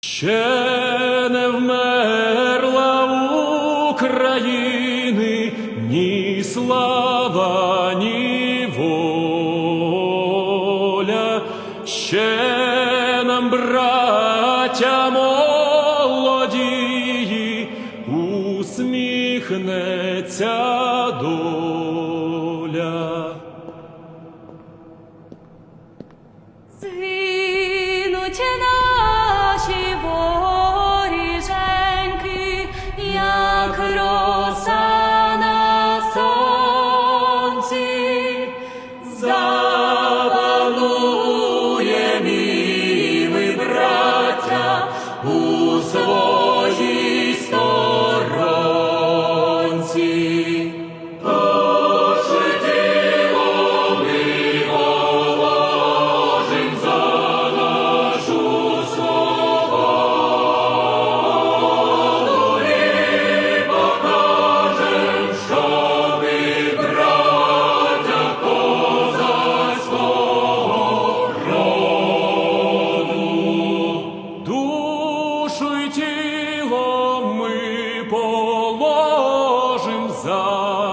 Ще не вмерла України ні слава, ні воля, ще нам, браття молодії, усміхнеться доля. Згинуть завалує ми, браття, у своїй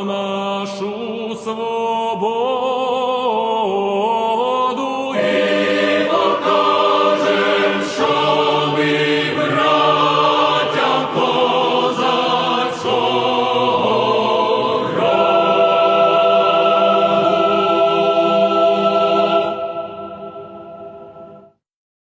нашу свободу.